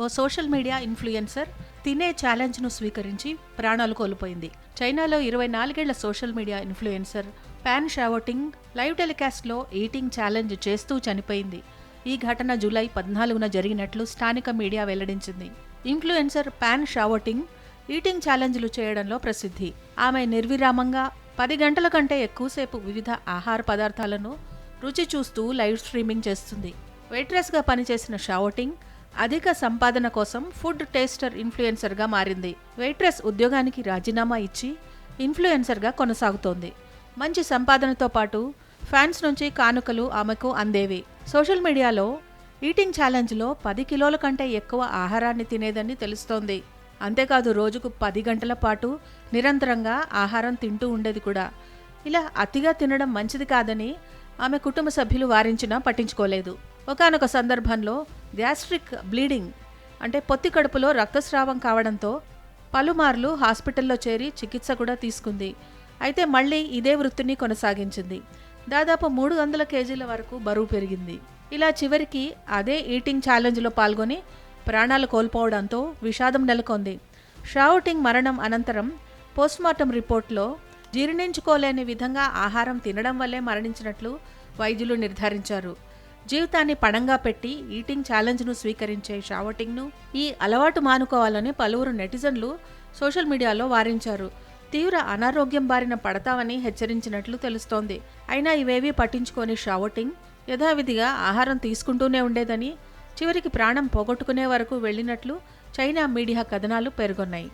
ఓ social media influencer తినే ఛాలెంజ్ను స్వీకరించి ప్రాణాలు కోల్పోయింది. చైనాలో ఇరవై నాలుగేళ్ళ social media influencer Pan Shaoting live టెలికాస్ట్లో eating challenge చేస్తూ చనిపోయింది. ఈ ఘటన జూలై పద్నాలుగున జరిగినట్లు స్థానిక మీడియా వెల్లడించింది. ఇన్ఫ్లుయెన్సర్ ప్యాన్ షావోటింగ్ ఈటింగ్ ఛాలెంజ్లు చేయడంలో ప్రసిద్ధి. ఆమె నిర్విరామంగా పది గంటల కంటే ఎక్కువసేపు వివిధ ఆహార పదార్థాలను రుచి చూస్తూ లైవ్ స్ట్రీమింగ్ చేస్తుంది. వెయిట్రెస్గా పనిచేసిన షావోటింగ్ అధిక సంపాదన కోసం ఫుడ్ టేస్టర్ ఇన్ఫ్లుయెన్సర్గా మారింది. వెయిట్రెస్ ఉద్యోగానికి రాజీనామా ఇచ్చి ఇన్ఫ్లుయెన్సర్గా కొనసాగుతోంది. మంచి సంపాదనతో పాటు ఫ్యాన్స్ నుంచి కానుకలు ఆమెకు అందేవి. సోషల్ మీడియాలో ఈటింగ్ ఛాలెంజ్లో పది కిలోల కంటే ఎక్కువ ఆహారాన్ని తినేదని తెలుస్తోంది. అంతేకాదు రోజుకు పది గంటల పాటు నిరంతరంగా ఆహారం తింటూ ఉండేది కూడా. ఇలా అతిగా తినడం మంచిది కాదని ఆమె కుటుంబ సభ్యులు వారించినా పట్టించుకోలేదు. ఒకానొక సందర్భంలో గ్యాస్ట్రిక్ బ్లీడింగ్ అంటే పొత్తి కడుపులో రక్తస్రావం కావడంతో పలుమార్లు హాస్పిటల్లో చేరి చికిత్స కూడా తీసుకుంది. అయితే మళ్ళీ ఇదే వృత్తిని కొనసాగించింది. దాదాపు మూడు వందల కేజీల వరకు బరువు పెరిగింది. ఇలా చివరికి అదే ఈటింగ్ ఛాలెంజ్లో పాల్గొని ప్రాణాలు కోల్పోవడంతో విషాదం నెలకొంది. షావుటింగ్ మరణం అనంతరం పోస్ట్మార్టం రిపోర్ట్లో జీర్ణించుకోలేని విధంగా ఆహారం తినడం వల్లే మరణించినట్లు వైద్యులు నిర్ధారించారు. జీవితాన్ని పణంగా పెట్టి ఈటింగ్ ఛాలెంజ్ను స్వీకరించే షావటింగ్ను ఈ అలవాటు మానుకోవాలని పలువురు నెటిజన్లు సోషల్ మీడియాలో వారించారు. తీవ్ర అనారోగ్యం బారిన పడతామని హెచ్చరించినట్లు తెలుస్తోంది. అయినా ఇవేవీ పట్టించుకొని షావటింగ్ యథావిధిగా ఆహారం తీసుకుంటూనే ఉండేదని చివరికి ప్రాణం పోగొట్టుకునే వరకు వెళ్ళినట్లు చైనా మీడియా కథనాలు పేర్కొన్నాయి.